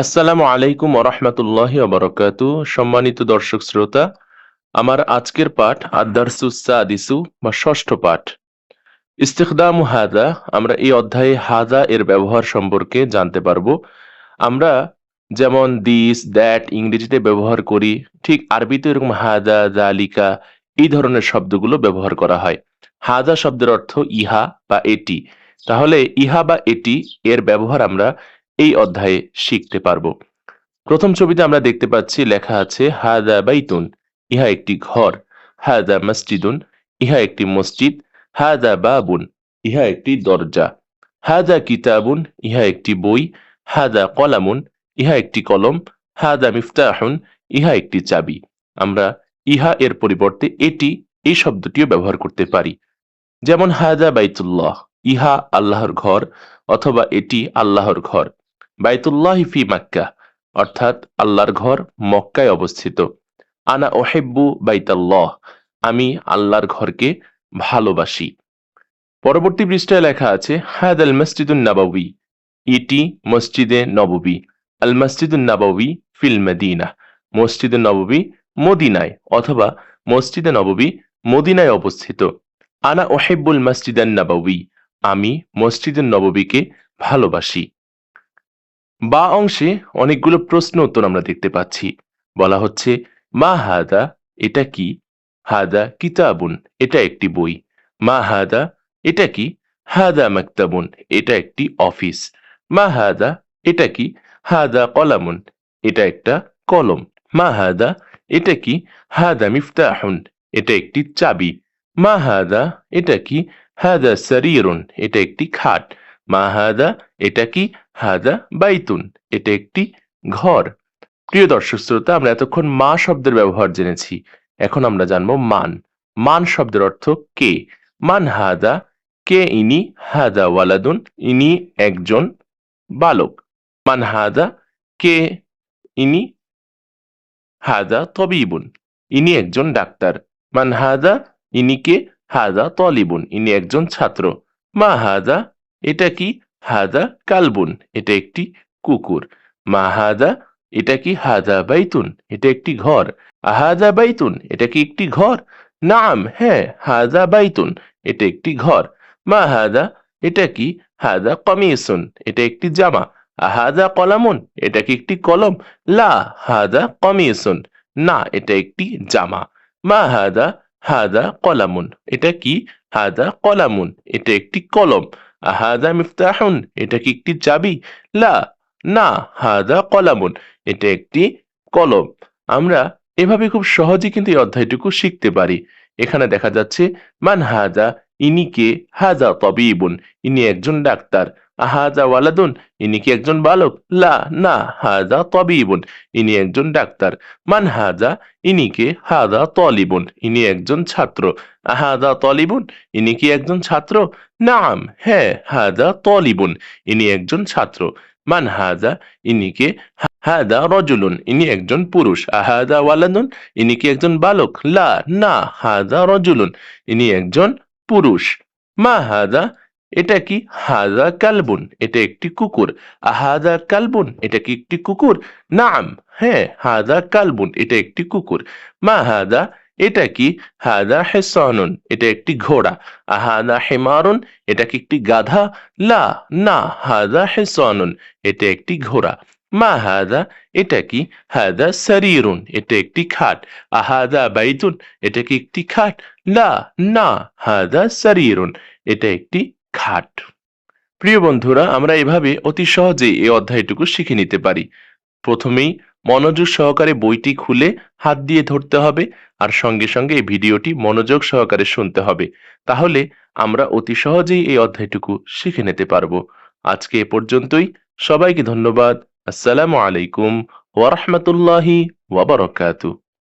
আসসালামু আলাইকুম ওরহমতুল্লাহি ওবরকাতু সম্মানিত দর্শক শ্রোতা, আমার আজকের পাঠ আদারসুসা আদিসু বা ষষ্ঠ পাঠ। ইস্তেখদাম হাদা, আমরা এই অধ্যায়ে হাদা এর ব্যবহার সম্পর্কে জানতে পারব। আমরা যেমন দিস দ্যাট ইংরেজিতে ব্যবহার করি, ঠিক আরবিতে এরকম হাদা জালিকা এই ধরনের শব্দগুলো ব্যবহার করা হয়। হাদা শব্দের অর্থ ইহা বা এটি। তাহলে ইহা বা এটি এর ব্যবহার আমরা এই অধ্যায়ে শিখতে পারব। প্রথম ছবিতে আমরা দেখতে পাচ্ছি লেখা আছে, হাদা বাইতুন ইহা একটি ঘর। হাদা মসজিদুন ইহা একটি মসজিদ। হাদা বাবুন ইহা একটি দরজা। হাদা কিতাবুন ইহা একটি বই। হাদা কলামুন ইহা একটি কলম। হাদা মিফতাহুন ইহা একটি চাবি। আমরা ইহা এর পরিবর্তে এটি, এই শব্দটিও ব্যবহার করতে পারি। যেমন, হাদা বাইতুল্লাহ ইহা আল্লাহর ঘর, অথবা এটি আল্লাহর ঘর। বাইতুল্লাহ ফি মাক্কা, অর্থাৎ আল্লাহর ঘর মক্কায় অবস্থিত। আনা ওহেব্বু বাইতাল্লাহ, আমি আল্লাহর ঘরকে ভালোবাসি। পরবর্তী পৃষ্ঠায় লেখা আছে হাদ আল মসজিদুন নাবাবি ইটি মসজিদে নববী। আল মসজিদুন নাবাবি ফিল মদিনা, মসজিদে নববী মদিনায়, অথবা মসজিদে নববী মদিনায় অবস্থিত। আনা ওহেব্বুল মসজিদান নাবাবি আমি মসজিদুন নববীকে ভালোবাসি। বা অংশে অনেকগুলো প্রশ্ন উত্তর আমরা দেখতে পাচ্ছি। বলা হচ্ছে, মা হাদা, এটা কি? হাদা কিতাবুন, এটা একটি বই। মা হাদা, এটা কি? হাদা মাকতাবুন, এটা একটি অফিস। মা হাদা, এটা কি? হাদা কলামুন, এটা একটা কলম। মা হাদা, এটা কি? হাদা মিফতাহুন, এটা একটি চাবি। মা হাদা, এটা কি? হাদা সারিরুন, এটা একটি খাট। মা হাদা, এটা কি? হাদা বাইতুন, এটা একটি ঘর। প্রিয় দর্শক শ্রোতা, আমরা এতক্ষণ মা শব্দের ব্যবহার জেনেছি। এখন আমরা জানব মান। মান শব্দের অর্থ কে? মান হাদা, কে ইনি? হাদা ওয়ালাদুন, ইনি একজন বালক। মান হাদা, কে ইনি? হাদা তবিবুন, ইনি একজন ডাক্তার। মান হাদা, ইনি কে? হাদা তলিবুন, ইনি একজন ছাত্র। মা হাদা এটা কি? হাদা কালবুন, এটা একটি কুকুর। মা হাদা, এটা কি হাদা বাইতুন, এটা একটি ঘর। আহাদা বাইতুন, এটা কি একটি ঘর? নাম হ্যাঁ হাদা বাইতুন, এটা একটি ঘর। মা হাদা, এটা কি? হাদা কমিসুন, এটা একটি জামা। আহাদা কলামুন, এটা কি একটি কলম? লা, হাদা কমিসুন, না, এটা একটি জামা। মা হাদা হাদা কলামুন, এটা কি? হাদা কলামুন, এটা একটি কলম। আহাদা মিফতাহুন, এটা কি একটি চাবি? লা, না, হাদা কলামুন, এটা একটি কলম। আমরা এভাবে খুব সহজে কিন্তু এই অধ্যায়টুকু শিখতে পারি। এখানে দেখা যাচ্ছে, মান হাজা ইনি কে? হাজা তবিবুন, ইনি একজন ডাক্তার। আহাদা ওয়ালাদুন, ইনি কি একজন বালক? লা, না, হাদা তবিবুন, ইনি একজন ডাক্তার। মান হাদা, ইনি কে? হাদা তলিবুন, ইনি একজন ছাত্র। আহাদা তলিবুন, ইনি কি একজন ছাত্র? নাম হ্যাঁ হাদা তলিবুন, ইনি একজন ছাত্র। মান হাদা, ইনি কে? হাদা রজুলুন, ইনি একজন পুরুষ। আহাদা ওয়ালাদুন, ইনি কি একজন বালক? লা, না, হাদা রজুলুন, ইনি একজন পুরুষ। মা হাদা এটা কি? হাদা কালবুন, এটা একটি কুকুর। আহাদা কালবুন, এটা কি একটি কুকুর? নাম হ্যাঁ হাদা কালবুন, এটা একটি কুকুর। মা হাদা এটা কি? হাদা হেসানুন, এটা একটি ঘোড়া। আহাদা হেমারুন, এটা কি একটি গাধা? লা, না হাদা হেসানুন, এটা একটি ঘোড়া। মা হাদা এটা কি? হাদা সারিরুন, এটা একটি খাট। আহাদা বাইতুন, এটা কি একটি খাট? লা, না হাদা সারিরুন, এটা একটি খাট। প্রিয় বন্ধুরা, আমরা এভাবে অতি সহজেই এই অধ্যায়টুকু শিখে নিতে পারি। প্রথমেই মনোযোগ সহকারে বইটি খুলে হাত দিয়ে ধরতে হবে আর সঙ্গে সঙ্গে এই ভিডিওটি মনোযোগ সহকারে শুনতে হবে। তাহলে আমরা অতি সহজেই এই অধ্যায়টুকু শিখে নিতে পারব। আজকে এ পর্যন্তই। সবাইকে ধন্যবাদ। আসসালামু আলাইকুম ওয়ারহমতুল্লাহি ওয়াবারকাতু